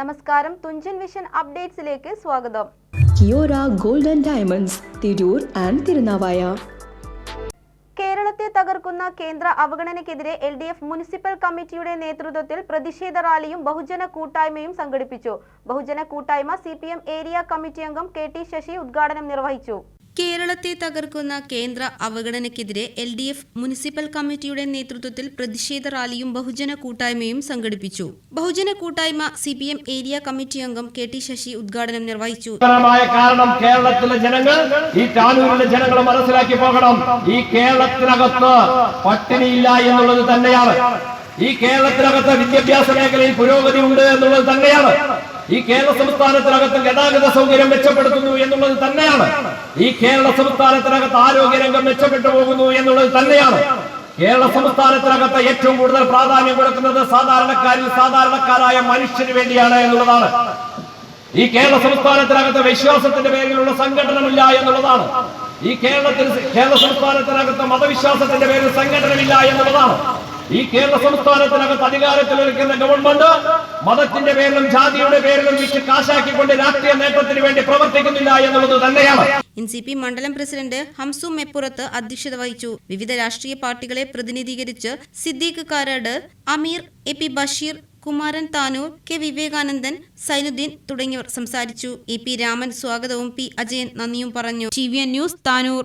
നമസ്കാരം. തുഞ്ചൻ വിഷൻ അപ്ഡേറ്റ്സിലേക്ക് സ്വാഗതം. Kiora golden diamonds Tirur and Thirunavaya. കേരളത്തെ തകർക്കുന്ന കേന്ദ്ര അവഗണനയ്ക്കെതിരെ എൽ ഡി എഫ് മുനിസിപ്പൽ കമ്മിറ്റിയുടെ നേതൃത്വത്തിൽ പ്രതിഷേധ റാലിയും ബഹുജന കൂട്ടായ്മയും സംഘടിപ്പിച്ചു. ബഹുജന കൂട്ടായ്മ സി ഏരിയ കമ്മിറ്റി അംഗം കെ ടി ശശി ഉദ്ഘാടനം നിർവഹിച്ചു. കേരളത്തെ തകർക്കുന്ന കേന്ദ്ര അവഗണനയ്ക്കെതിരെ എൽ ഡി എഫ് മുനിസിപ്പൽ കമ്മിറ്റിയുടെ നേതൃത്വത്തിൽ പ്രതിഷേധ റാലിയും ബഹുജന കൂട്ടായ്മയും സംഘടിപ്പിച്ചു. ബഹുജന കൂട്ടായ്മ C P M area committee അംഗം കെ ടി ശശി ഉദ്ഘാടനം നിർവഹിച്ചു. കാരണം കേരളത്തിലെ ജനങ്ങൾ ഈ താനൂരിലെ ജനങ്ങൾ മനസ്സിലാക്കി പോകണം. ഈ കേരളത്തിനകത്ത് പട്ടിണിയില്ല എന്നുള്ളത് തന്നെയാണ്. ഈ കേരളത്തിനകത്ത് വിദ്യാഭ്യാസ മേഖലയിൽ പുരോഗതി ഉണ്ട് എന്നുള്ളത് തന്നെയാണ്. ഈ കേരള സംസ്ഥാനത്തിനകത്ത് ഗതാഗത സൗകര്യം മെച്ചപ്പെടുത്തുന്നു എന്നുള്ളത് തന്നെയാണ്. ഈ കേരള സംസ്ഥാനത്തിനകത്ത് ആരോഗ്യരംഗം മെച്ചപ്പെട്ടു പോകുന്നു എന്നുള്ളത് തന്നെയാണ്. കേരള സംസ്ഥാനത്തിനകത്ത് ഏറ്റവും കൂടുതൽ പ്രാധാന്യം കൊടുക്കുന്നത് സാധാരണക്കാരിൽ സാധാരണക്കാരായ മനുഷ്യന് വേണ്ടിയാണ് എന്നുള്ളതാണ്. ഈ കേരള സംസ്ഥാനത്തിനകത്ത് വിശ്വാസത്തിന്റെ പേരിലുള്ള സംഘടനമില്ല എന്നുള്ളതാണ്. ഈ കേരളത്തിൽ കേരള സംസ്ഥാനത്തിനകത്ത് മതവിശ്വാസത്തിന്റെ പേരിൽ സംഘടനമില്ല എന്നുള്ളതാണ്. ഈ കേരള സംസ്ഥാനത്തിനകത്ത് അധികാരത്തിൽ നിൽക്കുന്ന ഗവൺമെന്റ് മതത്തിന്റെ പേരിലും ജാതിയുടെ പേരിലും വിറ്റ് കാശാക്കിക്കൊണ്ട് രാഷ്ട്രീയ നേട്ടത്തിന് വേണ്ടി പ്രവർത്തിക്കുന്നില്ല എന്നുള്ളത് തന്നെയാണ്. എൻ സി പി മണ്ഡലം പ്രസിഡന്റ് ഹംസു മെപ്പുറത്ത് അധ്യക്ഷത വഹിച്ചു. വിവിധ രാഷ്ട്രീയ പാർട്ടികളെ പ്രതിനിധീകരിച്ച് Siddique Karad Ameer A P Basheer Kumaran Tanur K Vivekanandan Sainudheen തുടങ്ങിയവർ സംസാരിച്ചു. എ പി രാമൻ സ്വാഗതവും പി അജയൻ നന്ദിയും പറഞ്ഞു. T V news Tanur.